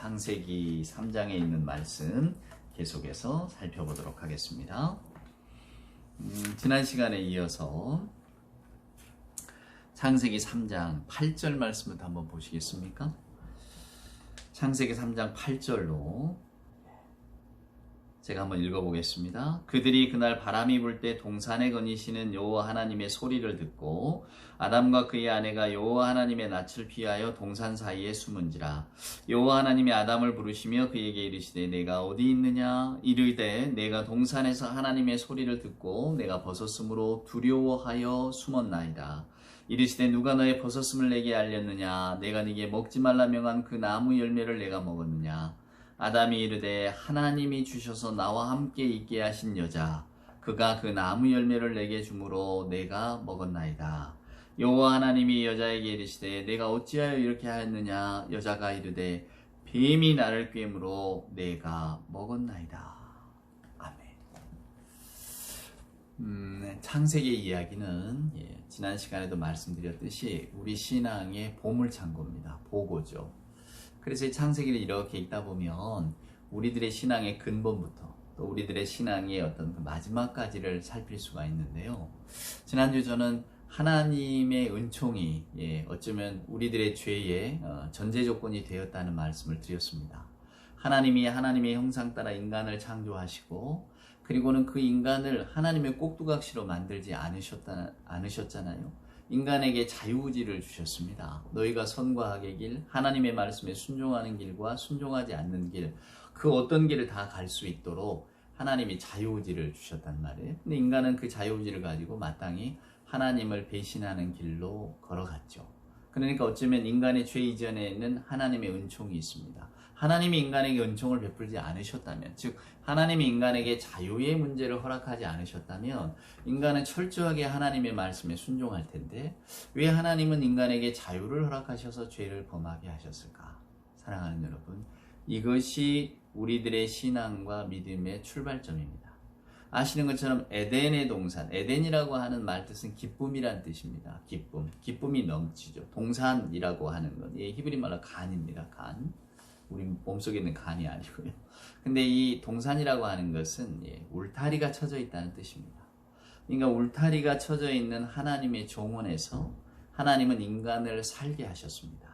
창세기 3장에 있는 말씀 계속해서 살펴보도록 하겠습니다. 음, 지난 시간에 이어서 창세기 3장 8절 말씀부터 한번 보시겠습니까? 창세기 3장 8절로 제가 한번 읽어보겠습니다. 그들이 그날 바람이 불 때 동산에 거니시는 여호와 하나님의 소리를 듣고 아담과 그의 아내가 여호와 하나님의 낯을 피하여 동산 사이에 숨은지라 여호와 하나님이 아담을 부르시며 그에게 이르시되 내가 어디 있느냐 이르되 내가 동산에서 하나님의 소리를 듣고 내가 벗었으므로 두려워하여 숨었나이다. 이르시되 누가 너의 벗었음을 내게 알렸느냐 내가 네게 먹지 말라 명한 그 나무 열매를 내가 먹었느냐 아담이 이르되 하나님이 주셔서 나와 함께 있게 하신 여자 그가 그 나무 열매를 내게 주므로 내가 먹었나이다. 여호와 하나님이 여자에게 이르시되 내가 어찌하여 이렇게 하였느냐 여자가 이르되 뱀이 나를 꿰므로 내가 먹었나이다. 아멘. 음, 창세기 이야기는 예, 지난 시간에도 말씀드렸듯이 우리 신앙의 보물창고입니다. 보고죠. 그래서 이 창세기를 이렇게 읽다 보면 우리들의 신앙의 근본부터 또 우리들의 신앙의 어떤 그 마지막까지를 살필 수가 있는데요. 지난주 저는 하나님의 은총이 예, 어쩌면 우리들의 죄의 어, 전제 조건이 되었다는 말씀을 드렸습니다. 하나님이 하나님의 형상 따라 인간을 창조하시고 그리고는 그 인간을 하나님의 꼭두각시로 만들지 않으셨다, 않으셨잖아요. 인간에게 자유의지를 주셨습니다. 너희가 선과 악의 길, 하나님의 말씀에 순종하는 길과 순종하지 않는 길, 그 어떤 길을 다 갈 수 있도록 하나님이 자유의지를 주셨단 말이에요. 근데 인간은 그 자유의지를 가지고 마땅히 하나님을 배신하는 길로 걸어갔죠. 그러니까 어쩌면 인간의 죄 이전에는 하나님의 은총이 있습니다. 하나님이 인간에게 은총을 베풀지 않으셨다면, 즉 하나님이 인간에게 자유의 문제를 허락하지 않으셨다면 인간은 철저하게 하나님의 말씀에 순종할 텐데 왜 하나님은 인간에게 자유를 허락하셔서 죄를 범하게 하셨을까? 사랑하는 여러분, 이것이 우리들의 신앙과 믿음의 출발점입니다. 아시는 것처럼 에덴의 동산, 에덴이라고 하는 말 뜻은 기쁨이란 뜻입니다. 기쁨, 기쁨이 넘치죠. 동산이라고 하는 건 예, 히브리 말로 간입니다. 간. 우리 몸속에 있는 간이 아니고요. 근데 이 동산이라고 하는 것은 예, 울타리가 쳐져 있다는 뜻입니다. 그러니까 울타리가 쳐져 있는 하나님의 정원에서 하나님은 인간을 살게 하셨습니다.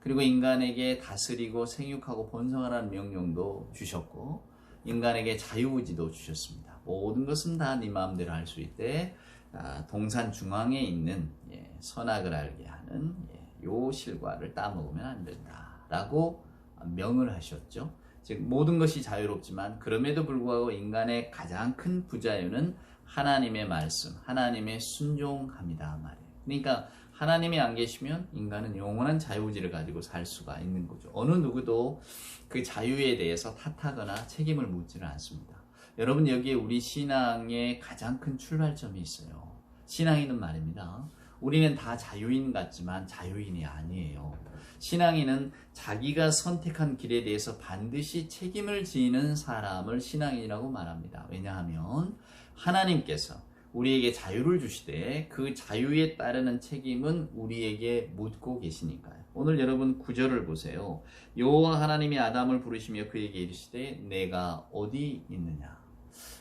그리고 인간에게 다스리고 생육하고 번성하라는 명령도 주셨고 인간에게 자유의지도 주셨습니다. 모든 것은 다 네 마음대로 할 수 있대 아, 동산 중앙에 있는 예, 선악을 알게 하는 예, 요 실과를 따먹으면 안 된다라고 명을 하셨죠. 즉 모든 것이 자유롭지만 그럼에도 불구하고 인간의 가장 큰 부자유는 하나님의 말씀, 하나님의 순종함이다 말이에요. 그러니까 하나님이 안 계시면 인간은 영원한 자유의지를 가지고 살 수가 있는 거죠. 어느 누구도 그 자유에 대해서 탓하거나 책임을 묻지는 않습니다. 여러분 여기에 우리 신앙의 가장 큰 출발점이 있어요. 신앙인은 말입니다. 우리는 다 자유인 같지만 자유인이 아니에요. 신앙인은 자기가 선택한 길에 대해서 반드시 책임을 지는 사람을 신앙인이라고 말합니다. 왜냐하면 하나님께서 우리에게 자유를 주시되 그 자유에 따르는 책임은 우리에게 묻고 계시니까요. 오늘 여러분 구절을 보세요. 여호와 하나님이 아담을 부르시며 그에게 이르시되 내가 어디 있느냐.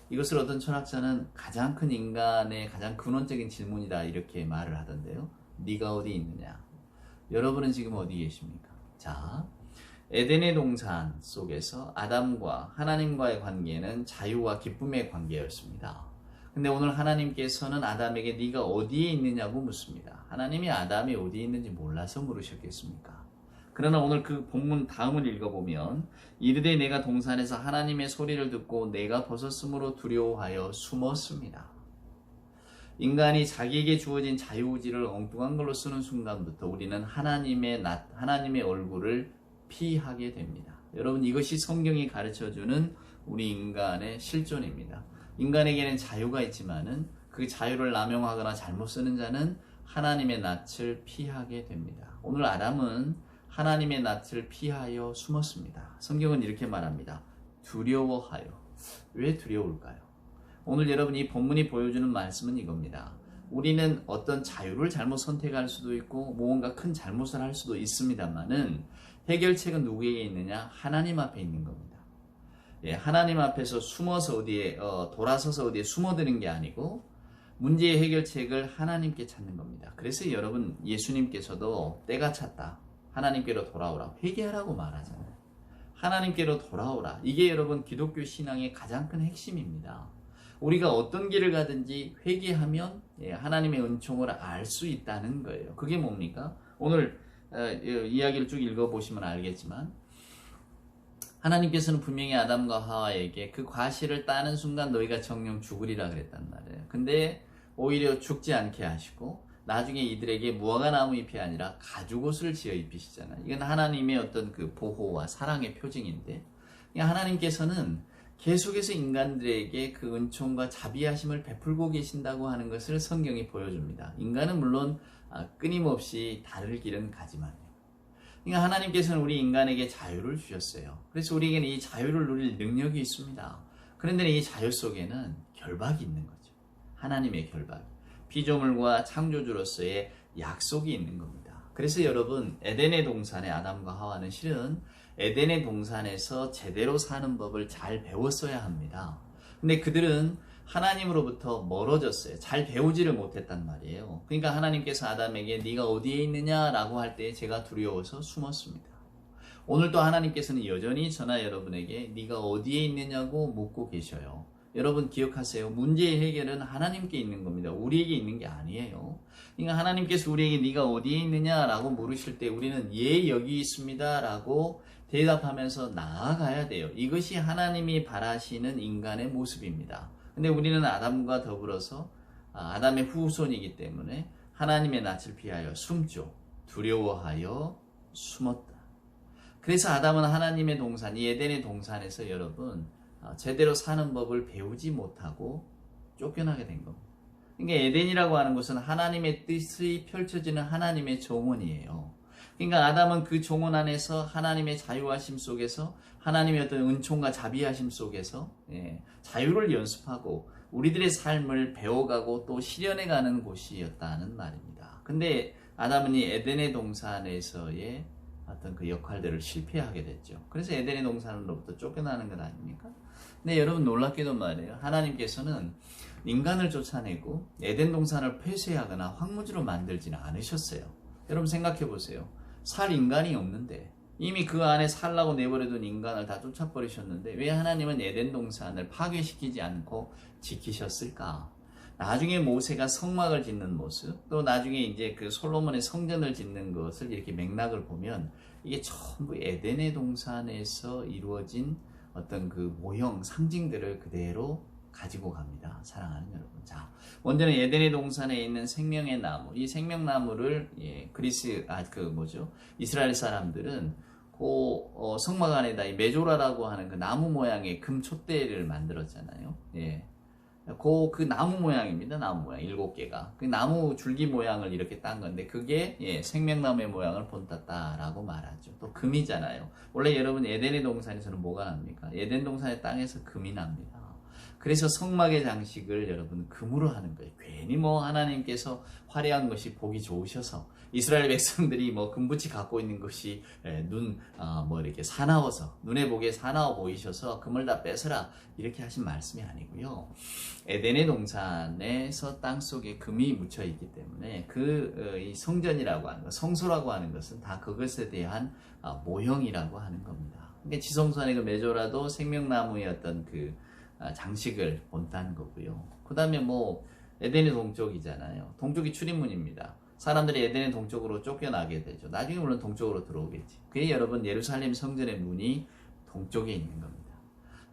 이것을 어떤 철학자는 가장 큰 인간의 가장 근원적인 질문이다 이렇게 말을 하던데요. 네가 어디 있느냐? 여러분은 지금 어디 계십니까? 자, 에덴의 동산 속에서 아담과 하나님과의 관계는 자유와 기쁨의 관계였습니다. 근데 오늘 하나님께서는 아담에게 네가 어디에 있느냐고 묻습니다. 하나님이 아담이 어디에 있는지 몰라서 물으셨겠습니까? 그러나 오늘 그 본문 다음을 읽어보면 이르되 내가 동산에서 하나님의 소리를 듣고 내가 벗었으므로 두려워하여 숨었습니다. 인간이 자기에게 주어진 자유의지를 엉뚱한 걸로 쓰는 순간부터 우리는 하나님의 낯, 하나님의 얼굴을 피하게 됩니다. 여러분 이것이 성경이 가르쳐주는 우리 인간의 실존입니다. 인간에게는 자유가 있지만은 그 자유를 남용하거나 잘못 쓰는 자는 하나님의 낯을 피하게 됩니다. 오늘 아담은 하나님의 낯을 피하여 숨었습니다. 성경은 이렇게 말합니다. 두려워하여. 왜 두려울까요? 오늘 여러분 이 본문이 보여주는 말씀은 이겁니다. 우리는 어떤 자유를 잘못 선택할 수도 있고 무언가 큰 잘못을 할 수도 있습니다만은 해결책은 누구에게 있느냐? 하나님 앞에 있는 겁니다. 예, 하나님 앞에서 숨어서 어디에 어, 돌아서서 어디에 숨어드는 게 아니고 문제의 해결책을 하나님께 찾는 겁니다. 그래서 여러분 예수님께서도 때가 찼다. 하나님께로 돌아오라. 회개하라고 말하잖아요. 하나님께로 돌아오라. 이게 여러분 기독교 신앙의 가장 큰 핵심입니다. 우리가 어떤 길을 가든지 회개하면 예, 하나님의 은총을 알 수 있다는 거예요. 그게 뭡니까? 오늘 어, 이야기를 쭉 읽어보시면 알겠지만 하나님께서는 분명히 아담과 하와에게 그 과실을 따는 순간 너희가 정령 죽으리라 그랬단 말이에요. 근데 오히려 죽지 않게 하시고 나중에 이들에게 무화과 나무 잎이 아니라 가죽옷을 지어 입히시잖아요. 이건 하나님의 어떤 그 보호와 사랑의 표징인데 하나님께서는 계속해서 인간들에게 그 은총과 자비하심을 베풀고 계신다고 하는 것을 성경이 보여줍니다. 인간은 물론 아, 끊임없이 다를 길은 가지만요. 그러니까 하나님께서는 우리 인간에게 자유를 주셨어요. 그래서 우리에게는 이 자유를 누릴 능력이 있습니다. 그런데 이 자유 속에는 결박이 있는 거죠. 하나님의 결박. 피조물과 창조주로서의 약속이 있는 겁니다. 그래서 여러분 에덴의 동산의 아담과 하와는 실은 에덴의 동산에서 제대로 사는 법을 잘 배웠어야 합니다. 근데 그들은 하나님으로부터 멀어졌어요. 잘 배우지를 못했단 말이에요. 그러니까 하나님께서 아담에게 네가 어디에 있느냐라고 할 때 제가 두려워서 숨었습니다. 오늘도 하나님께서는 여전히 저나 여러분에게 네가 어디에 있느냐고 묻고 계셔요. 여러분 기억하세요. 문제의 해결은 하나님께 있는 겁니다. 우리에게 있는 게 아니에요. 그러니까 하나님께서 우리에게 네가 어디에 있느냐라고 물으실 때 우리는 예 여기 있습니다라고 대답하면서 나아가야 돼요. 이것이 하나님이 바라시는 인간의 모습입니다. 근데 우리는 아담과 더불어서 아, 아담의 후손이기 때문에 하나님의 낯을 피하여 숨죠. 두려워하여 숨었다. 그래서 아담은 하나님의 동산, 이 에덴의 동산에서 여러분 아, 제대로 사는 법을 배우지 못하고 쫓겨나게 된 겁니다. 그러니까 에덴이라고 하는 것은 하나님의 뜻이 펼쳐지는 하나님의 정원이에요. 그러니까 아담은 그 종원 안에서 하나님의 자유하심 속에서 하나님의 어떤 은총과 자비하심 속에서 예, 자유를 연습하고 우리들의 삶을 배워가고 또 실현해가는 곳이었다는 말입니다. 근데 아담은 이 에덴의 동산에서의 어떤 그 역할들을 실패하게 됐죠. 그래서 에덴의 동산으로부터 쫓겨나는 것 아닙니까? 근데 여러분 놀랍게도 말이에요. 하나님께서는 인간을 쫓아내고 에덴 동산을 폐쇄하거나 황무지로 만들지는 않으셨어요. 여러분 생각해 보세요. 살 인간이 없는데 이미 그 안에 살라고 내버려둔 인간을 다 쫓아버리셨는데 왜 하나님은 에덴 동산을 파괴시키지 않고 지키셨을까? 나중에 모세가 성막을 짓는 모습, 또 나중에 이제 그 솔로몬의 성전을 짓는 것을 이렇게 맥락을 보면 이게 전부 에덴의 동산에서 이루어진 어떤 그 모형, 상징들을 그대로 가지고 갑니다. 사랑하는 여러분. 자, 먼저는 에덴의 동산에 있는 생명의 나무. 이 생명나무를 예, 그리스 아 그 뭐죠? 이스라엘 사람들은 그 어, 성막 안에다 이 메조라라고 하는 그 나무 모양의 금 촛대를 만들었잖아요. 예. 그, 그 나무 모양입니다. 나무 모양 일곱 개가 그 나무 줄기 모양을 이렇게 딴 건데 그게 예, 생명나무의 모양을 본땄다라고 말하죠. 또 금이잖아요. 원래 여러분 에덴의 동산에서는 뭐가 납니까? 에덴 동산의 땅에서 금이 납니다. 그래서 성막의 장식을 여러분 금으로 하는 거예요. 괜히 뭐 하나님께서 화려한 것이 보기 좋으셔서 이스라엘 백성들이 뭐 금붙이 갖고 있는 것이 눈뭐 어, 이렇게 사나워서 눈에 보기에 사나워 보이셔서 금을 다 뺏어라 이렇게 하신 말씀이 아니고요. 에덴의 동산에서 땅 속에 금이 묻혀 있기 때문에 그이 어, 성전이라고 하는 것, 성소라고 하는 것은 다 그것에 대한 어, 모형이라고 하는 겁니다. 그러니까 지성소안의 그 메조라도 생명나무의 어떤 그 장식을 본다는 거고요. 그 다음에 뭐 에덴의 동쪽이잖아요. 동쪽이 출입문입니다. 사람들이 에덴의 동쪽으로 쫓겨나게 되죠. 나중에 물론 동쪽으로 들어오겠지. 그게 여러분 예루살렘 성전의 문이 동쪽에 있는 겁니다.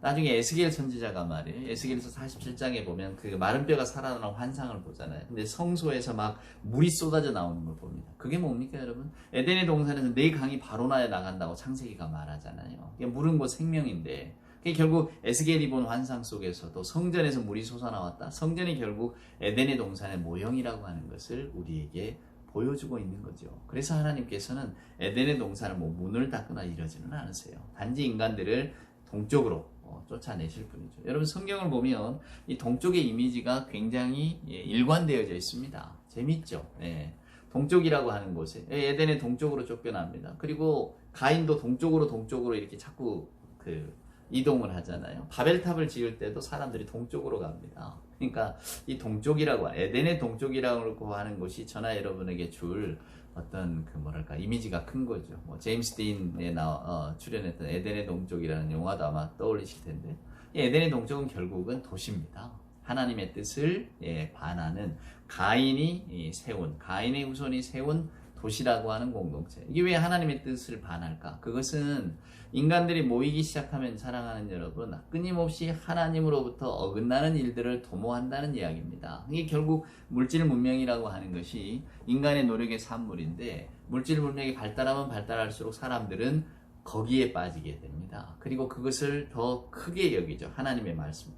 나중에 에스겔 선지자가 말이에요. 에스겔서 47장에 보면 그 마른 뼈가 살아나는 환상을 보잖아요. 근데 성소에서 막 물이 쏟아져 나오는 걸 봅니다. 그게 뭡니까 여러분? 에덴의 동산에서 내 강이 바로 나에 나간다고 창세기가 말하잖아요. 물은 곧 생명인데 결국 에스겔이 본 환상 속에서도 성전에서 물이 솟아나왔다. 성전이 결국 에덴의 동산의 모형이라고 하는 것을 우리에게 보여주고 있는 거죠. 그래서 하나님께서는 에덴의 동산을 뭐 문을 닫거나 이러지는 않으세요. 단지 인간들을 동쪽으로 어, 쫓아내실 뿐이죠. 여러분 성경을 보면 이 동쪽의 이미지가 굉장히 예, 일관되어져 있습니다. 재밌죠? 예. 동쪽이라고 하는 곳에 예, 에덴의 동쪽으로 쫓겨납니다. 그리고 가인도 동쪽으로 동쪽으로 이렇게 자꾸 그 이동을 하잖아요. 바벨탑을 지을 때도 사람들이 동쪽으로 갑니다. 그러니까 이 동쪽이라고 에덴의 동쪽이라고 하는 곳이 저나 여러분에게 줄 어떤 그 뭐랄까 이미지가 큰 거죠. 뭐 제임스 딘에 나 어, 출연했던 에덴의 동쪽이라는 영화도 아마 떠올리실 텐데 이 에덴의 동쪽은 결국은 도시입니다. 하나님의 뜻을 예, 반하는 가인이 이 세운 가인의 후손이 세운 도시라고 하는 공동체. 이게 왜 하나님의 뜻을 반할까? 그것은 인간들이 모이기 시작하면 사랑하는 여러분 끊임없이 하나님으로부터 어긋나는 일들을 도모한다는 이야기입니다. 이게 결국 물질 문명이라고 하는 것이 인간의 노력의 산물인데 물질 문명이 발달하면 발달할수록 사람들은 거기에 빠지게 됩니다. 그리고 그것을 더 크게 여기죠. 하나님의 말씀.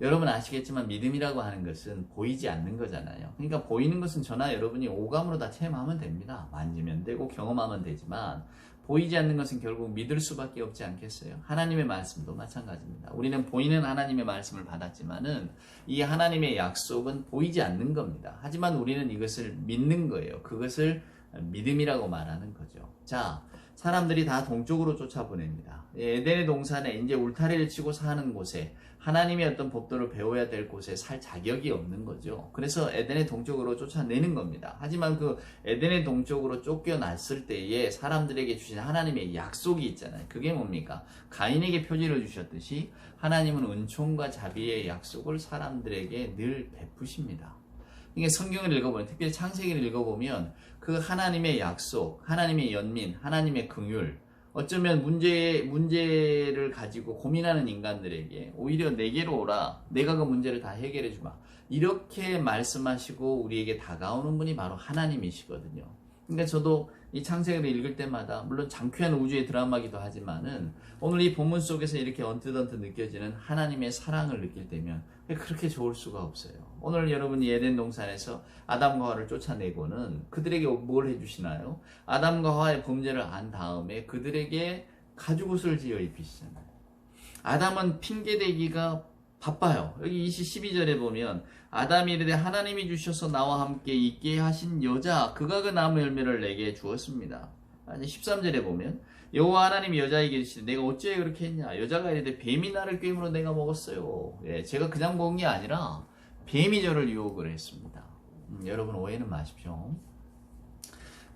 여러분 아시겠지만 믿음이라고 하는 것은 보이지 않는 거잖아요. 그러니까 보이는 것은 저나 여러분이 오감으로 다 체험하면 됩니다. 만지면 되고 경험하면 되지만 보이지 않는 것은 결국 믿을 수밖에 없지 않겠어요. 하나님의 말씀도 마찬가지입니다. 우리는 보이는 하나님의 말씀을 받았지만은 이 하나님의 약속은 보이지 않는 겁니다. 하지만 우리는 이것을 믿는 거예요. 그것을 믿음이라고 말하는 거죠. 자, 사람들이 다 동쪽으로 쫓아보냅니다. 에덴의 동산에 이제 울타리를 치고 사는 곳에 하나님의 어떤 법도를 배워야 될 곳에 살 자격이 없는 거죠. 그래서 에덴의 동쪽으로 쫓아내는 겁니다. 하지만 그 에덴의 동쪽으로 쫓겨났을 때에 사람들에게 주신 하나님의 약속이 있잖아요. 그게 뭡니까? 가인에게 표지를 주셨듯이 하나님은 은총과 자비의 약속을 사람들에게 늘 베푸십니다. 이게 성경을 읽어보면 특별히 창세기를 읽어보면 그 하나님의 약속, 하나님의 연민, 하나님의 긍휼 어쩌면 문제 문제를 가지고 고민하는 인간들에게 오히려 내게로 오라. 내가 그 문제를 다 해결해 주마. 이렇게 말씀하시고 우리에게 다가오는 분이 바로 하나님이시거든요. 그러니까 저도 이 창세기를 읽을 때마다 물론 장쾌한 우주의 드라마기도 하지만은 오늘 이 본문 속에서 이렇게 언뜻언뜻 느껴지는 하나님의 사랑을 느낄 때면 그렇게 좋을 수가 없어요. 오늘 여러분이 에덴 동산에서 아담과 하와를 쫓아내고는 그들에게 뭘 해주시나요? 아담과 하와의 범죄를 안 다음에 그들에게 가죽옷을 지어 입히시잖아요. 아담은 핑계대기가 바빠요. 여기 12절에 보면 아담이 이르되 하나님이 주셔서 나와 함께 있게 하신 여자 그가 그 나무 열매를 내게 주었습니다. 아니 13절에 보면 여호와 하나님이 여자에게 이르시되 내가 어찌해 그렇게 했냐 여자가 이르되 뱀이 나를 꿰물어 내가 먹었어요. 예, 제가 그냥 먹은 게 아니라 뱀이 저를 유혹을 했습니다. 음, 여러분 오해는 마십시오.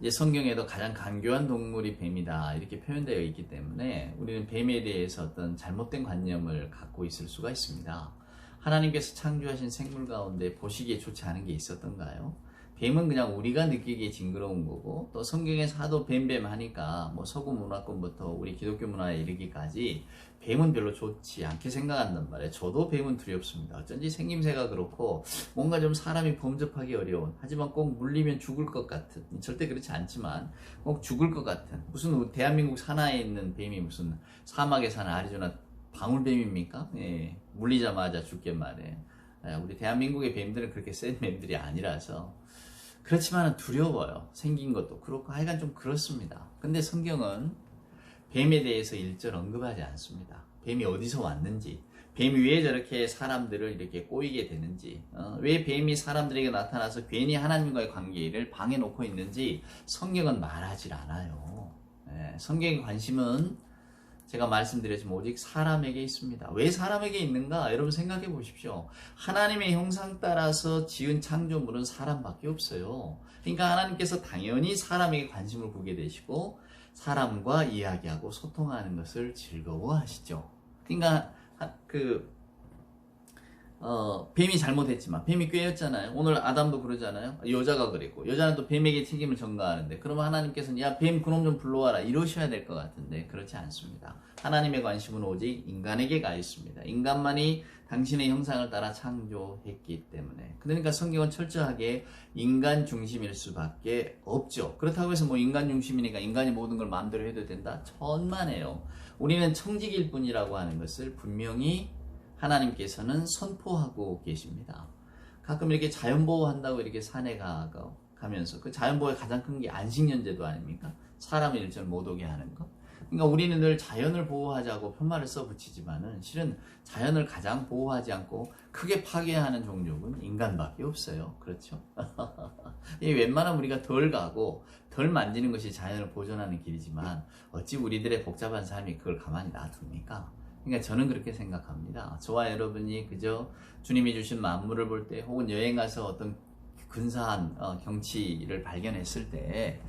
이제 성경에도 가장 간교한 동물이 뱀이다 이렇게 표현되어 있기 때문에 우리는 뱀에 대해서 어떤 잘못된 관념을 갖고 있을 수가 있습니다. 하나님께서 창조하신 생물 가운데 보시기에 좋지 않은 게 있었던가요? 뱀은 그냥 우리가 느끼기에 징그러운 거고 또 성경에서 하도 뱀뱀 하니까 뭐 서구 문화권부터 우리 기독교 문화에 이르기까지 뱀은 별로 좋지 않게 생각한단 말이에요. 저도 뱀은 두렵습니다. 어쩐지 생김새가 그렇고 뭔가 좀 사람이 범접하기 어려운 하지만 꼭 물리면 죽을 것 같은 절대 그렇지 않지만 꼭 죽을 것 같은 무슨 대한민국 산하에 있는 뱀이 무슨 사막에 사는 아리조나 방울뱀입니까? 예, 물리자마자 죽게 말해. 예, 우리 대한민국의 뱀들은 그렇게 센 뱀들이 아니라서 그렇지만 두려워요. 생긴 것도 그렇고 하여간 좀 그렇습니다. 근데 성경은 뱀에 대해서 일절 언급하지 않습니다. 뱀이 어디서 왔는지, 뱀이 왜 저렇게 사람들을 이렇게 꼬이게 되는지, 어, 왜 뱀이 사람들에게 나타나서 괜히 하나님과의 관계를 방해놓고 있는지 성경은 말하지 않아요. 예, 성경의 관심은 제가 말씀드렸지만 오직 사람에게 있습니다. 왜 사람에게 있는가? 여러분 생각해 보십시오. 하나님의 형상 따라서 지은 창조물은 사람밖에 없어요. 그러니까 하나님께서 당연히 사람에게 관심을 보게 되시고 사람과 이야기하고 소통하는 것을 즐거워하시죠. 그러니까 그 어, 뱀이 잘못했지만 뱀이 꾀였잖아요. 오늘 아담도 그러잖아요. 여자가 그랬고 여자는 또 뱀에게 책임을 전가하는데 그러면 하나님께서는 야 뱀 그놈 좀 불러와라 이러셔야 될 것 같은데 그렇지 않습니다. 하나님의 관심은 오직 인간에게 가 있습니다. 인간만이 당신의 형상을 따라 창조했기 때문에 그러니까 성경은 철저하게 인간 중심일 수밖에 없죠. 그렇다고 해서 뭐 인간 중심이니까 인간이 모든 걸 마음대로 해도 된다? 천만에요. 우리는 청직일 뿐이라고 하는 것을 분명히 하나님께서는 선포하고 계십니다. 가끔 이렇게 자연보호한다고 이렇게 산에 가, 가면서 그 자연보호의 가장 큰 게 안식년제도 아닙니까? 사람을 일절 못 오게 하는 것. 그러니까 우리는 늘 자연을 보호하자고 편말을 써붙이지만은 실은 자연을 가장 보호하지 않고 크게 파괴하는 종족은 인간밖에 없어요. 그렇죠? 이 웬만하면 우리가 덜 가고 덜 만지는 것이 자연을 보존하는 길이지만 어찌 우리들의 복잡한 삶이 그걸 가만히 놔둡니까? 그러니까 저는 그렇게 생각합니다. 저와 여러분이 그저 주님이 주신 만물을 볼 때 혹은 여행 가서 어떤 근사한 어, 경치를 발견했을 때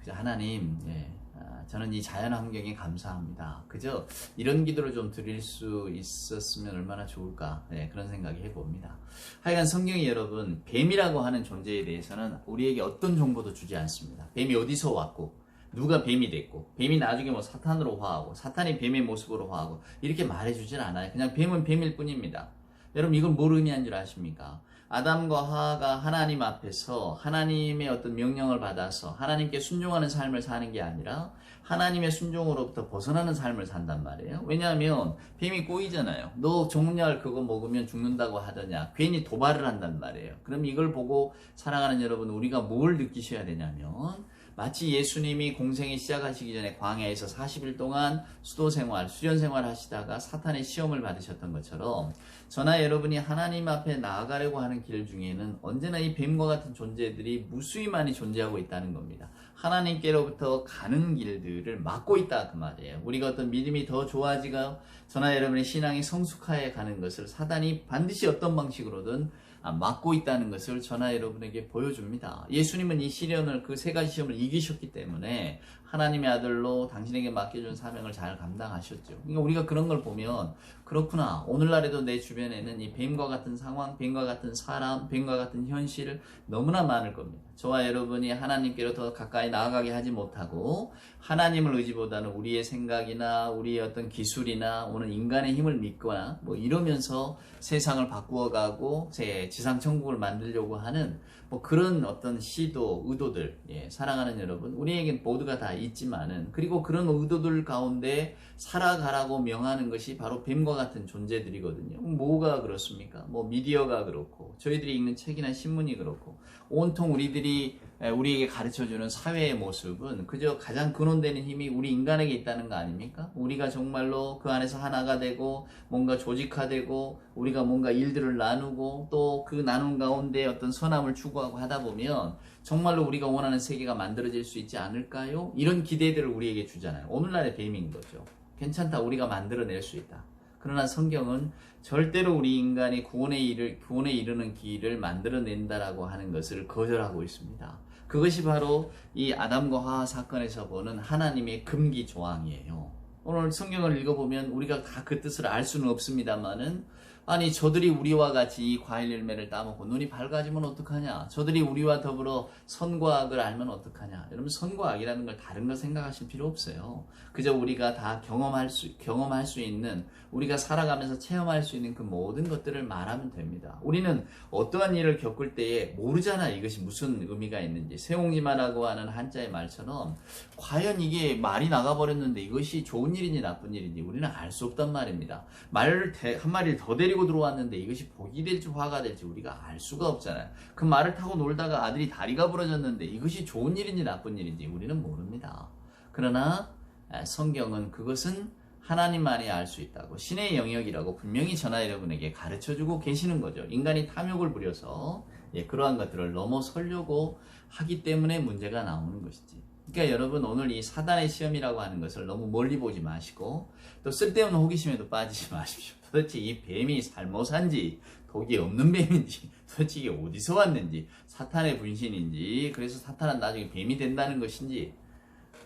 그저 하나님 예, 아, 저는 이 자연 환경에 감사합니다. 그저 이런 기도를 좀 드릴 수 있었으면 얼마나 좋을까 예, 그런 생각이 해봅니다. 하여간 성경이 여러분 뱀이라고 하는 존재에 대해서는 우리에게 어떤 정보도 주지 않습니다. 뱀이 어디서 왔고 누가 뱀이 됐고 뱀이 나중에 뭐 사탄으로 화하고 사탄이 뱀의 모습으로 화하고 이렇게 말해주질 않아요. 그냥 뱀은 뱀일 뿐입니다. 여러분 이건 뭘 의미한 줄 아십니까? 아담과 하하가 하나님 앞에서 하나님의 어떤 명령을 받아서 하나님께 순종하는 삶을 사는 게 아니라 하나님의 순종으로부터 벗어나는 삶을 산단 말이에요. 왜냐하면 뱀이 꼬이잖아요. 너 종말 그거 먹으면 죽는다고 하더냐. 괜히 도발을 한단 말이에요. 그럼 이걸 보고 살아가는 여러분 우리가 뭘 느끼셔야 되냐면 마치 예수님이 공생이 시작하시기 전에 광야에서 40일 동안 수도 생활, 수련 생활 하시다가 사탄의 시험을 받으셨던 것처럼 저나 여러분이 하나님 앞에 나아가려고 하는 길 중에는 언제나 이 뱀과 같은 존재들이 무수히 많이 존재하고 있다는 겁니다. 하나님께로부터 가는 길들을 막고 있다 그 말이에요. 우리가 어떤 믿음이 더 좋아지가 저나 여러분의 신앙이 성숙하여 가는 것을 사단이 반드시 어떤 방식으로든 아, 막고 있다는 것을 저나 여러분에게 보여줍니다. 예수님은 이 시련을 그 세 가지 시험을 이기셨기 때문에 하나님의 아들로 당신에게 맡겨준 사명을 잘 감당하셨죠. 그러니까 우리가 그런 걸 보면 그렇구나. 오늘날에도 내 주변에는 이 뱀과 같은 상황, 뱀과 같은 사람, 뱀과 같은 현실 너무나 많을 겁니다. 저와 여러분이 하나님께로 더 가까이 나아가게 하지 못하고 하나님을 의지보다는 우리의 생각이나 우리의 어떤 기술이나 오는 인간의 힘을 믿거나 뭐 이러면서 세상을 바꾸어 가고 제 지상 천국을 만들려고 하는 뭐 그런 어떤 시도, 의도들, 예, 사랑하는 여러분, 우리에겐 모두가 다 있지만은 그리고 그런 의도들 가운데 살아가라고 명하는 것이 바로 뱀과 같은 존재들이거든요. 뭐가 그렇습니까? 뭐 미디어가 그렇고 저희들이 읽는 책이나 신문이 그렇고 온통 우리들이 우리에게 가르쳐주는 사회의 모습은 그저 가장 근원되는 힘이 우리 인간에게 있다는 거 아닙니까? 우리가 정말로 그 안에서 하나가 되고 뭔가 조직화되고 우리가 뭔가 일들을 나누고 또 그 나눔 가운데 어떤 선함을 추구하고 하다 보면 정말로 우리가 원하는 세계가 만들어질 수 있지 않을까요? 이런 기대들을 우리에게 주잖아요. 오늘날의 뱀인 거죠. 괜찮다. 우리가 만들어낼 수 있다. 그러나 성경은 절대로 우리 인간이 구원에 이를 구원에 이르는 길을 만들어낸다라고 하는 것을 거절하고 있습니다. 그것이 바로 이 아담과 하하 사건에서 보는 하나님의 금기 조항이에요. 오늘 성경을 읽어보면 우리가 다 그 뜻을 알 수는 없습니다만은 아니 저들이 우리와 같이 이 과일 열매를 따먹고 눈이 밝아지면 어떡하냐? 저들이 우리와 더불어 선과 악을 알면 어떡하냐? 여러분 선과 악이라는 걸 다른 걸 생각하실 필요 없어요. 그저 우리가 다 경험할 수 경험할 수 있는 우리가 살아가면서 체험할 수 있는 그 모든 것들을 말하면 됩니다. 우리는 어떠한 일을 겪을 때에 모르잖아 이것이 무슨 의미가 있는지. 세옹지마라고 하는 한자의 말처럼 과연 이게 말이 나가버렸는데 이것이 좋은 일인지 나쁜 일인지 우리는 알 수 없단 말입니다 말을 대- 한 마리를 더 데리고 들어왔는데 이것이 복이 될지 화가 될지 우리가 알 수가 없잖아요. 그 말을 타고 놀다가 아들이 다리가 부러졌는데 이것이 좋은 일인지 나쁜 일인지 우리는 모릅니다. 그러나 에, 성경은 그것은 하나님만이 알 수 있다고 신의 영역이라고 분명히 전하 여러분에게 가르쳐 주고 계시는 거죠. 인간이 탐욕을 부려서 예, 그러한 것들을 넘어서려고 하기 때문에 문제가 나오는 것이지. 그러니까 여러분 오늘 이 사단의 시험이라고 하는 것을 너무 멀리 보지 마시고 또 쓸데없는 호기심에도 빠지지 마십시오. 도대체 이 뱀이 살모산지 독이 없는 뱀인지 도대체 이게 어디서 왔는지 사탄의 분신인지 그래서 사탄은 나중에 뱀이 된다는 것인지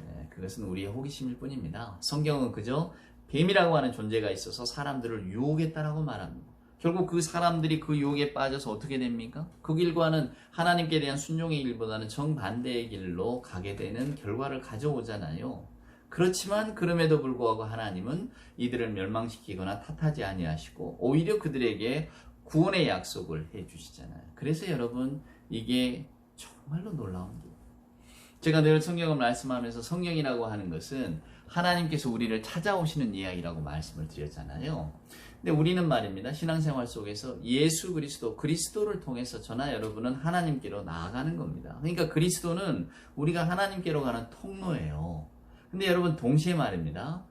예, 그것은 우리의 호기심일 뿐입니다. 성경은 그저 뱀이라고 하는 존재가 있어서 사람들을 유혹했다라고 말합니다. 결국 그 사람들이 그 유혹에 빠져서 어떻게 됩니까? 그 길과는 하나님께 대한 순종의 길보다는 정반대의 길로 가게 되는 결과를 가져오잖아요. 그렇지만 그럼에도 불구하고 하나님은 이들을 멸망시키거나 탓하지 아니하시고 오히려 그들에게 구원의 약속을 해 주시잖아요. 그래서 여러분 이게 정말로 놀라운 일. 제가 늘 성경을 말씀하면서 성경이라고 하는 것은 하나님께서 우리를 찾아오시는 이야기라고 말씀을 드렸잖아요. 근데 우리는 말입니다. 신앙생활 속에서 예수 그리스도, 그리스도를 통해서 저나 여러분은 하나님께로 나아가는 겁니다. 그러니까 그리스도는 우리가 하나님께로 가는 통로예요. 근데 여러분 동시에 말입니다.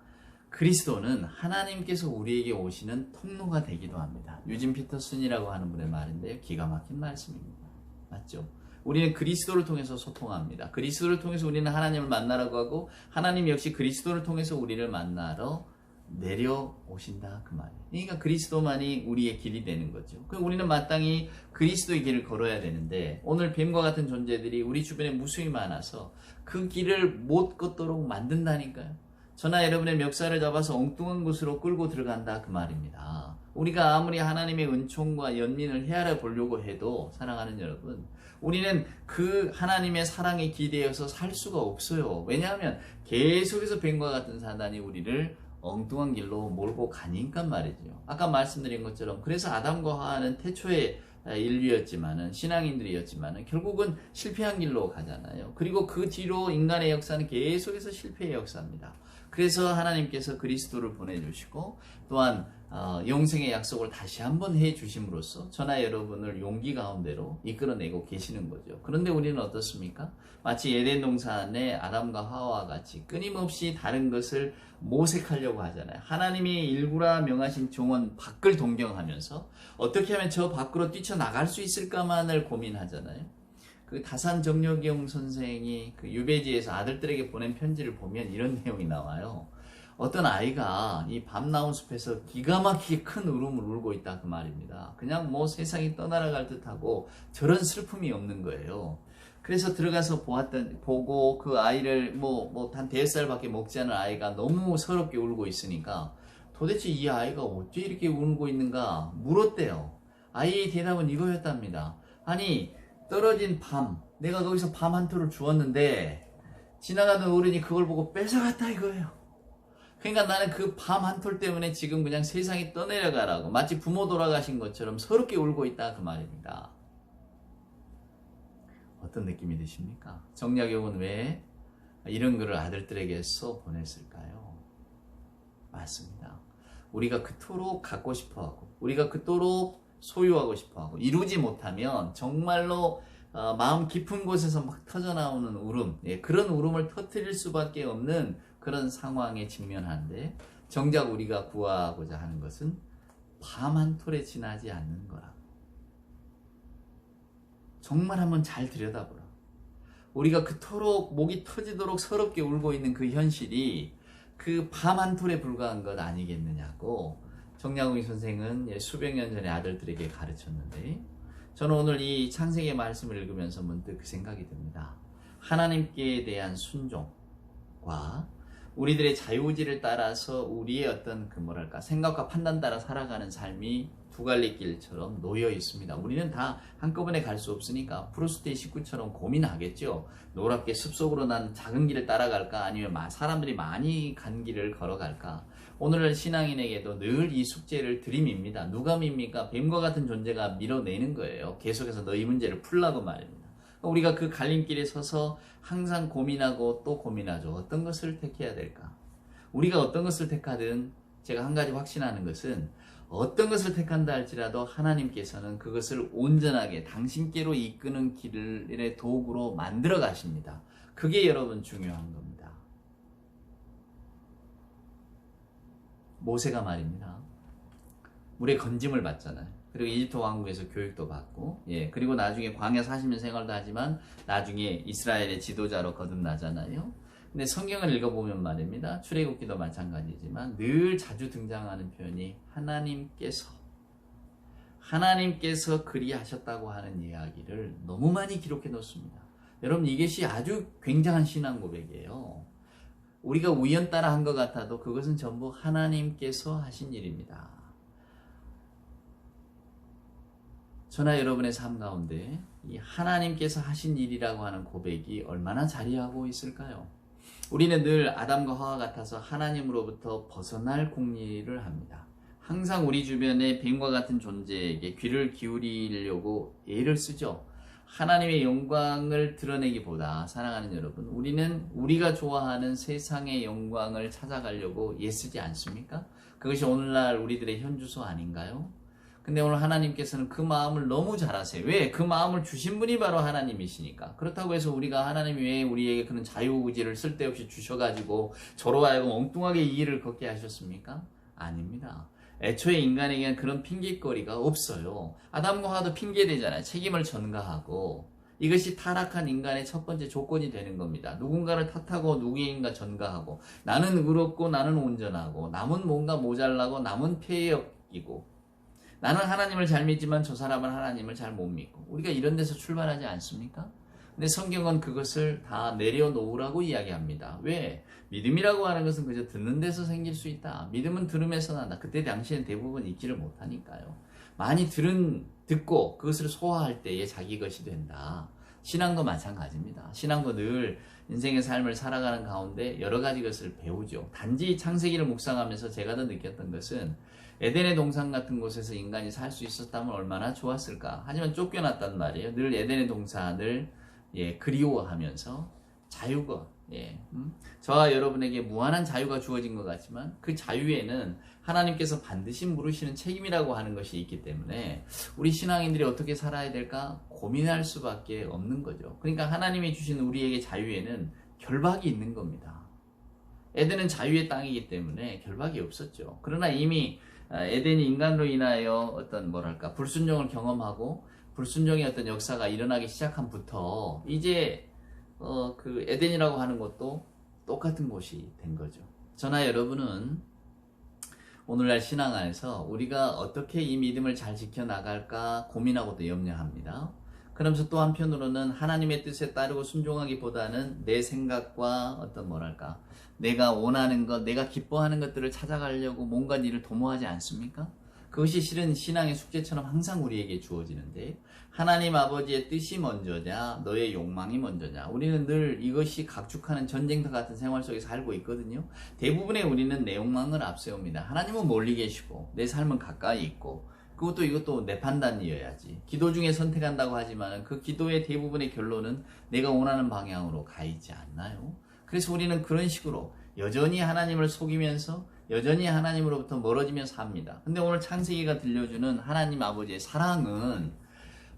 그리스도는 하나님께서 우리에게 오시는 통로가 되기도 합니다. 유진 피터슨이라고 하는 분의 말인데요. 기가 막힌 말씀입니다. 맞죠? 우리는 그리스도를 통해서 소통합니다. 그리스도를 통해서 우리는 하나님을 만나라고 하고 하나님 역시 그리스도를 통해서 우리를 만나러 내려오신다 그 말이에요. 그러니까 그리스도만이 우리의 길이 되는 거죠. 그럼 우리는 마땅히 그리스도의 길을 걸어야 되는데 오늘 뱀과 같은 존재들이 우리 주변에 무수히 많아서 그 길을 못 걷도록 만든다니까요. 저나 여러분의 멱살을 잡아서 엉뚱한 곳으로 끌고 들어간다 그 말입니다. 우리가 아무리 하나님의 은총과 연민을 헤아려 보려고 해도 사랑하는 여러분, 우리는 그 하나님의 사랑에 기대어서 살 수가 없어요. 왜냐하면 계속해서 뱀과 같은 사단이 우리를 엉뚱한 길로 몰고 가니까 말이죠. 아까 말씀드린 것처럼 그래서 아담과 하와는 태초에 인류였지만은 신앙인들이었지만은 결국은 실패한 길로 가잖아요. 그리고 그 뒤로 인간의 역사는 계속해서 실패의 역사입니다. 그래서 하나님께서 그리스도를 보내주시고 또한 어, 영생의 약속을 다시 한번 해 주심으로써 저나 여러분을 용기 가운데로 이끌어내고 계시는 거죠. 그런데 우리는 어떻습니까? 마치 에덴 동산의 아담과 하와와 같이 끊임없이 다른 것을 모색하려고 하잖아요. 하나님이 일구라 명하신 종은 밖을 동경하면서 어떻게 하면 저 밖으로 뛰쳐나갈 수 있을까만을 고민하잖아요. 그 다산 정력영 선생이 그 유배지에서 아들들에게 보낸 편지를 보면 이런 내용이 나와요. 어떤 아이가 이 밤나온 숲에서 기가 막히게 큰 울음을 울고 있다 그 말입니다. 그냥 뭐 세상이 떠나갈 듯하고 저런 슬픔이 없는 거예요. 그래서 들어가서 보았던 보고 그 아이를 뭐뭐한 대여 살밖에 먹지 않은 아이가 너무 서럽게 울고 있으니까 도대체 이 아이가 어째 이렇게 울고 있는가 물었대요. 아이의 대답은 이거였답니다. 아니 떨어진 밤 내가 거기서 밤한 톨을 주었는데 지나가는 어른이 그걸 보고 뺏어갔다 이거예요. 그러니까 나는 그 밤 한 톨 때문에 지금 그냥 세상이 떠내려가라고 마치 부모 돌아가신 것처럼 서럽게 울고 있다 그 말입니다. 어떤 느낌이 드십니까? 정약용은 왜 이런 글을 아들들에게 써 보냈을까요? 맞습니다. 우리가 그토록 갖고 싶어 하고, 우리가 그토록 소유하고 싶어 하고, 이루지 못하면 정말로 어, 마음 깊은 곳에서 막 터져나오는 울음, 예, 그런 울음을 터뜨릴 수밖에 없는 그런 상황에 직면하는데, 정작 우리가 구하고자 하는 것은 밤 한 톨에 지나지 않는 거라. 정말 한번 잘 들여다보라. 우리가 그토록 목이 터지도록 서럽게 울고 있는 그 현실이 그 밤 한 톨에 불과한 것 아니겠느냐고 정약웅 선생은 예, 수백 년 전에 아들들에게 가르쳤는데 저는 오늘 이 창세기의 말씀을 읽으면서 문득 그 생각이 듭니다. 하나님께 대한 순종과 우리들의 자유의지를 따라서 우리의 어떤 그 뭐랄까 생각과 판단 따라 살아가는 삶이 두 갈래 길처럼 놓여 있습니다. 우리는 다 한꺼번에 갈 수 없으니까 프로스트의 식구처럼 고민하겠죠. 노랗게 숲속으로 난 작은 길을 따라갈까 아니면 사람들이 많이 간 길을 걸어갈까. 오늘 신앙인에게도 늘 이 숙제를 들이밉니다. 누가 밉니까? 뱀과 같은 존재가 밀어내는 거예요. 계속해서 너희 문제를 풀라고 말입니다. 우리가 그 갈림길에 서서 항상 고민하고 또 고민하죠. 어떤 것을 택해야 될까? 우리가 어떤 것을 택하든 제가 한 가지 확신하는 것은 어떤 것을 택한다 할지라도 하나님께서는 그것을 온전하게 당신께로 이끄는 길의 도구로 만들어 가십니다. 그게 여러분 중요한 겁니다. 모세가 말입니다. 물에 건짐을 받잖아요. 그리고 이집트 왕국에서 교육도 받고, 예, 그리고 나중에 광야 40년 생활도 하지만 나중에 이스라엘의 지도자로 거듭나잖아요. 근데 성경을 읽어보면 말입니다. 출애굽기도 마찬가지지만 늘 자주 등장하는 표현이 하나님께서 하나님께서 그리하셨다고 하는 이야기를 너무 많이 기록해 놓습니다. 여러분 이것이 아주 굉장한 신앙 고백이에요. 우리가 우연 따라 한 것 같아도 그것은 전부 하나님께서 하신 일입니다. 저나 여러분의 삶 가운데 이 하나님께서 하신 일이라고 하는 고백이 얼마나 자리하고 있을까요? 우리는 늘 아담과 하와 같아서 하나님으로부터 벗어날 공리를 합니다. 항상 우리 주변에 뱀과 같은 존재에게 귀를 기울이려고 애를 쓰죠. 하나님의 영광을 드러내기보다 사랑하는 여러분, 우리는 우리가 좋아하는 세상의 영광을 찾아가려고 애쓰지 않습니까? 그것이 오늘날 우리들의 현주소 아닌가요? 근데 오늘 하나님께서는 그 마음을 너무 잘 아세요. 왜? 그 마음을 주신 분이 바로 하나님이시니까. 그렇다고 해서 우리가 하나님이 왜 우리에게 그런 자유의지를 쓸데없이 주셔가지고 저로 하여금 엉뚱하게 이 일을 걷게 하셨습니까? 아닙니다. 애초에 인간에게는 그런 핑계거리가 없어요. 아담과 하도 핑계대잖아요. 책임을 전가하고. 이것이 타락한 인간의 첫 번째 조건이 되는 겁니다. 누군가를 탓하고 누구인가 전가하고 나는 의롭고 나는 온전하고 남은 뭔가 모자라고 남은 폐해 끼고 나는 하나님을 잘 믿지만 저 사람은 하나님을 잘 못 믿고 우리가 이런 데서 출발하지 않습니까? 근데 성경은 그것을 다 내려놓으라고 이야기합니다. 왜? 믿음이라고 하는 것은 그저 듣는 데서 생길 수 있다. 믿음은 들음에서 난다. 그때 당시엔 대부분 읽지를 못하니까요. 많이 들은 듣고 그것을 소화할 때에 자기 것이 된다. 신앙도 마찬가지입니다. 신앙도 늘 인생의 삶을 살아가는 가운데 여러 가지 것을 배우죠. 단지 창세기를 묵상하면서 제가 더 느꼈던 것은 에덴의 동산 같은 곳에서 인간이 살 수 있었다면 얼마나 좋았을까. 하지만 쫓겨났단 말이에요. 늘 에덴의 동산을 예, 그리워하면서 자유가 예, 음? 저와 여러분에게 무한한 자유가 주어진 것 같지만 그 자유에는 하나님께서 반드시 물으시는 책임이라고 하는 것이 있기 때문에 우리 신앙인들이 어떻게 살아야 될까 고민할 수밖에 없는 거죠. 그러니까 하나님이 주신 우리에게 자유에는 결박이 있는 겁니다. 에덴은 자유의 땅이기 때문에 결박이 없었죠. 그러나 이미 아, 에덴이 인간으로 인하여 어떤 뭐랄까 불순종을 경험하고 불순종의 어떤 역사가 일어나기 시작함부터 이제 어, 그 에덴이라고 하는 것도 똑같은 곳이 된 거죠. 저나 여러분은 오늘날 신앙 안에서 우리가 어떻게 이 믿음을 잘 지켜나갈까 고민하고도 염려합니다. 그러면서 또 한편으로는 하나님의 뜻에 따르고 순종하기보다는 내 생각과 어떤 뭐랄까 내가 원하는 것, 내가 기뻐하는 것들을 찾아가려고 뭔가 일을 도모하지 않습니까? 그것이 실은 신앙의 숙제처럼 항상 우리에게 주어지는데 하나님 아버지의 뜻이 먼저냐 너의 욕망이 먼저냐 우리는 늘 이것이 각축하는 전쟁터 같은 생활 속에 살고 있거든요 대부분의 우리는 내 욕망을 앞세웁니다 하나님은 멀리 계시고 내 삶은 가까이 있고 그것도 이것도 내 판단이어야지 기도 중에 선택한다고 하지만 그 기도의 대부분의 결론은 내가 원하는 방향으로 가 있지 않나요? 그래서 우리는 그런 식으로 여전히 하나님을 속이면서 여전히 하나님으로부터 멀어지면서 삽니다. 근데 오늘 창세기가 들려주는 하나님 아버지의 사랑은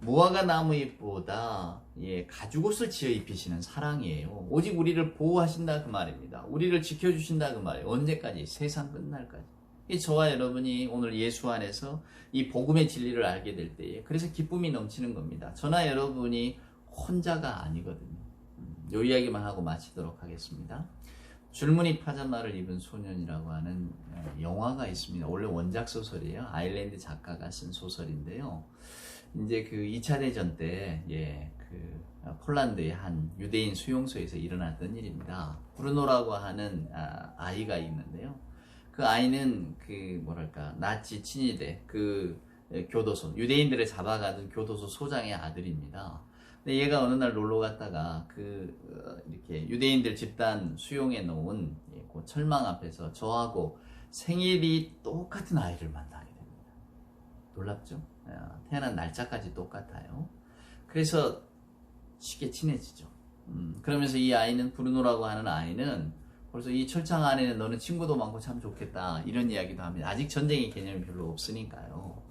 무화과 나무잎보다 예, 가죽옷을 지어 입히시는 사랑이에요. 오직 우리를 보호하신다 그 말입니다. 우리를 지켜주신다 그 말이에요. 언제까지? 세상 끝날까지. 이 저와 여러분이 오늘 예수 안에서 이 복음의 진리를 알게 될 때에 그래서 기쁨이 넘치는 겁니다. 저나 여러분이 혼자가 아니거든요. 음, 요 이야기만 하고 마치도록 하겠습니다. 줄무늬 파자마를 입은 소년이라고 하는 어, 영화가 있습니다. 원래 원작 소설이에요. 아일랜드 작가가 쓴 소설인데요. 이제 그 2차 대전 때, 예, 그 폴란드의 한 유대인 수용소에서 일어났던 일입니다. 브루노라고 하는 아, 아이가 있는데요. 그 아이는 그 뭐랄까 나치 친위대 그 교도소 유대인들을 잡아가던 교도소 소장의 아들입니다. 근데 얘가 어느 날 놀러 갔다가 그 어, 이렇게 유대인들 집단 수용해 놓은 예, 그 철망 앞에서 저하고 생일이 똑같은 아이를 만나게 됩니다. 놀랍죠? 아, 태어난 날짜까지 똑같아요. 그래서 쉽게 친해지죠. 음, 그러면서 이 아이는 브루노라고 하는 아이는 벌써 이 철창 안에는 너는 친구도 많고 참 좋겠다 이런 이야기도 합니다. 아직 전쟁의 개념이 별로 없으니까요.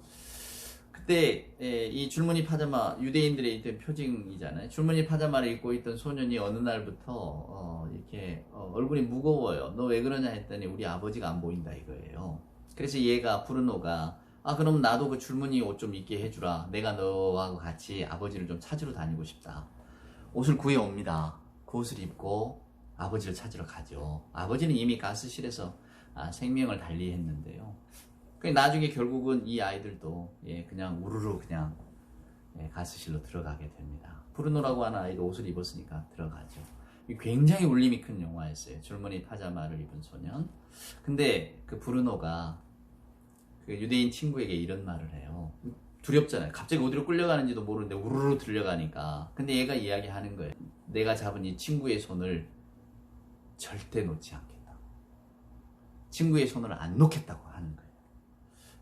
그때 예, 이 줄무늬 파자마 유대인들의 있던 표징이잖아요. 줄무늬 파자마를 입고 있던 소년이 어느 날부터 어, 이렇게 어, 얼굴이 무거워요. 너 왜 그러냐 했더니 우리 아버지가 안 보인다 이거예요. 그래서 얘가 브루노가 아 그럼 나도 그 줄무늬 옷 좀 입게 해주라. 내가 너하고 같이 아버지를 좀 찾으러 다니고 싶다. 옷을 구해 옵니다. 그 옷을 입고 아버지를 찾으러 가죠. 아버지는 이미 가스실에서 아, 생명을 달리했는데요. 그 나중에 결국은 이 아이들도 예, 그냥 우르르 그냥 예, 가스실로 들어가게 됩니다. 브루노라고 하는 아이도 옷을 입었으니까 들어가죠. 굉장히 울림이 큰 영화였어요. 줄무늬 파자마를 입은 소년. 근데 그 브루노가 그 유대인 친구에게 이런 말을 해요. 두렵잖아요. 갑자기 어디로 끌려가는지도 모르는데 우르르 들려가니까. 근데 얘가 이야기하는 거예요. 내가 잡은 이 친구의 손을 절대 놓지 않겠다. 친구의 손을 안 놓겠다고 하는 거예요.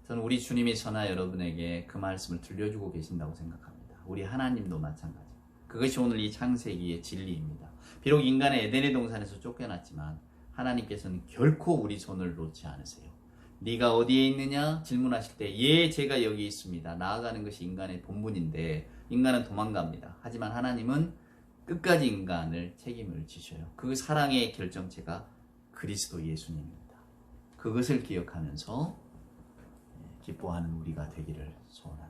저는 우리 주님이 저나 여러분에게 그 말씀을 들려주고 계신다고 생각합니다. 우리 하나님도 마찬가지. 그것이 오늘 이 창세기의 진리입니다. 비록 인간의 에덴의 동산에서 쫓겨났지만 하나님께서는 결코 우리 손을 놓지 않으세요. 네가 어디에 있느냐 질문하실 때 예 제가 여기 있습니다. 나아가는 것이 인간의 본분인데 인간은 도망갑니다. 하지만 하나님은 끝까지 인간을 책임을 지셔요. 그 사랑의 결정체가 그리스도 예수님입니다. 그것을 기억하면서 예, 기뻐하는 우리가 되기를 소원합니다.